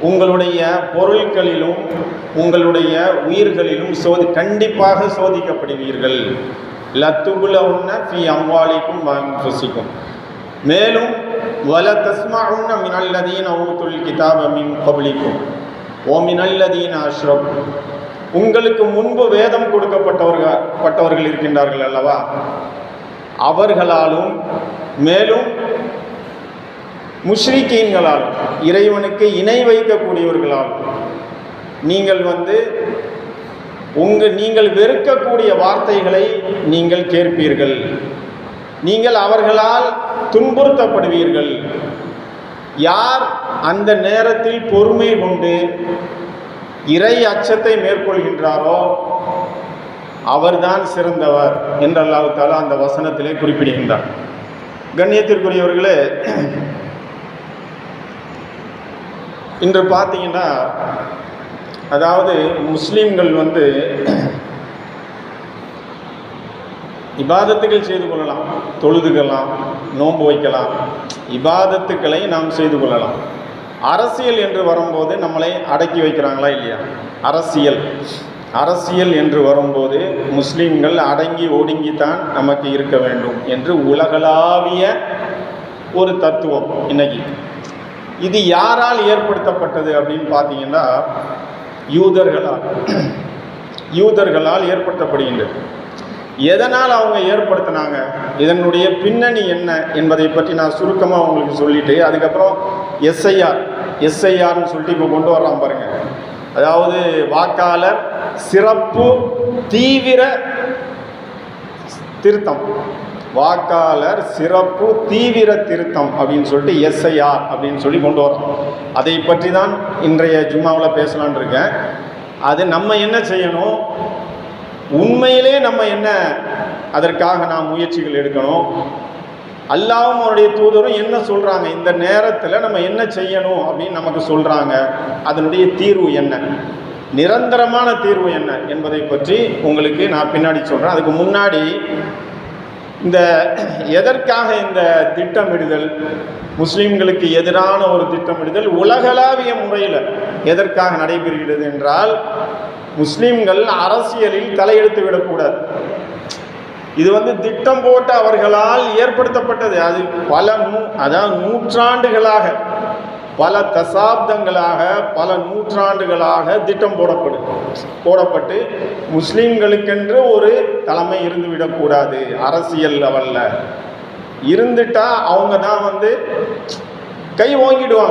உங்களுடைய பொருட்களிலும் உங்களுடைய உயிர்களிலும் சோதி கண்டிப்பாக சோதிக்கப்படுவீர்கள். லத்துபுலவுன்ன ஃபி அம்வாலிக்கும் வன்ஃபுசிக்கும் மேலும் வல தஸ்மஉன்ன மினல்லதீன் அவுத்துல் கிதாப மின் கப்லிக்கும். ஓ மினல்லதீன் அஷ்ரப். உங்களுக்கு முன்பு வேதம் கொடுக்கப்பட்டவர்கள் பட்டவர்கள் இருக்கின்றார்கள் அல்லவா? அவர்களாலும் மேலும் முஷ்ரிக்கீன்களாலும் இறைவனுக்கு இணை வைக்கக்கூடியவர்களால் நீங்கள் வந்து உங்கள் நீங்கள் வெறுக்கக்கூடிய வார்த்தைகளை நீங்கள் கேட்பீர்கள். நீங்கள் அவர்களால் துன்புறுத்தப்படுவீர்கள். யார் அந்த நேரத்தில் பொறுமை கொண்டு இறை அச்சத்தை மேற்கொள்கின்றாரோ அவர்தான் சிறந்தவர் என்று அந்த வசனத்திலே குறிப்பிடுகின்றார் கண்ணியத்திற்குரியவர்களே இன்று பார்த்தீங்கன்னா அதாவது முஸ்லீம்கள் வந்து இபாதத்துகள் செய்து கொள்ளலாம் தொழுதுக்கலாம் நோன்பு வைக்கலாம் இபாதத்துக்களை நாம் செய்து கொள்ளலாம். அரசியல் என்று வரும்போது நம்மளை அடக்கி வைக்கிறாங்களா இல்லையா? அரசியல். அரசியல் என்று வரும்போது முஸ்லீம்கள் அடங்கி ஒடுங்கித்தான் நமக்கு இருக்க வேண்டும் என்று உலகளாவிய ஒரு தத்துவம் இன்னைக்கு. இது யாரால் ஏற்படுத்தப்பட்டது அப்படின்னு பார்த்தீங்கன்னா யூதர்களால். யூதர்களால் ஏற்படுத்தப்படுகின்றது. எதனால் அவங்க ஏற்படுத்தினாங்க? இதனுடைய பின்னணி என்ன என்பதை பற்றி நான் சுருக்கமாக உங்களுக்கு சொல்லிட்டு அதுக்கப்புறம் எஸ்ஐஆர் எஸ்ஐஆர்னு சொல்லிட்டு இப்போ கொண்டு வர்றான் பாருங்க. அதாவது வாக்காளர் சிறப்பு தீவிர திருத்தம். வாக்காளர் சிறப்பு தீவிர திருத்தம் அப்படின்னு சொல்லிட்டு எஸ்ஐஆர் அப்படின்னு சொல்லி கொண்டு வரோம். அதை பற்றி தான் இன்றைய ஜும்மாவில் பேசலான் இருக்கேன். அது நம்ம என்ன செய்யணும்? உண்மையிலே நம்ம என்ன அதற்காக நாம் முயற்சிகள் எடுக்கணும்? அல்லாவும் அவருடைய தூதரும் என்ன சொல்கிறாங்க இந்த நேரத்தில் நம்ம என்ன செய்யணும் அப்படின்னு நமக்கு சொல்கிறாங்க அதனுடைய தீர்வு என்ன? நிரந்தரமான தீர்வு என்ன என்பதை பற்றி உங்களுக்கு நான் பின்னாடி சொல்கிறேன் அதுக்கு முன்னாடி இந்த எதற்காக இந்த திட்டமிடுதல்? முஸ்லீம்களுக்கு எதிரான ஒரு திட்டமிடுதல் உலகளாவிய முறையில் எதற்காக நடைபெறுகிறது என்றால் முஸ்லீம்கள் அரசியலில் தலையெடுத்து விடக்கூடாது. இது வந்து திட்டம் போட்டு அவர்களால் ஏற்படுத்தப்பட்டது. அது பல நூ அதாவது நூற்றாண்டுகளாக பல தசாப்தங்களாக பல நூற்றாண்டுகளாக திட்டம் போடப்படும் போடப்பட்டு முஸ்லீம்களுக்கென்று ஒரு தலைமை இருந்துவிடக்கூடாது அரசியல் லெவலில். இருந்துட்டா அவங்க தான் வந்து கை ஓங்கிடுவாங்க.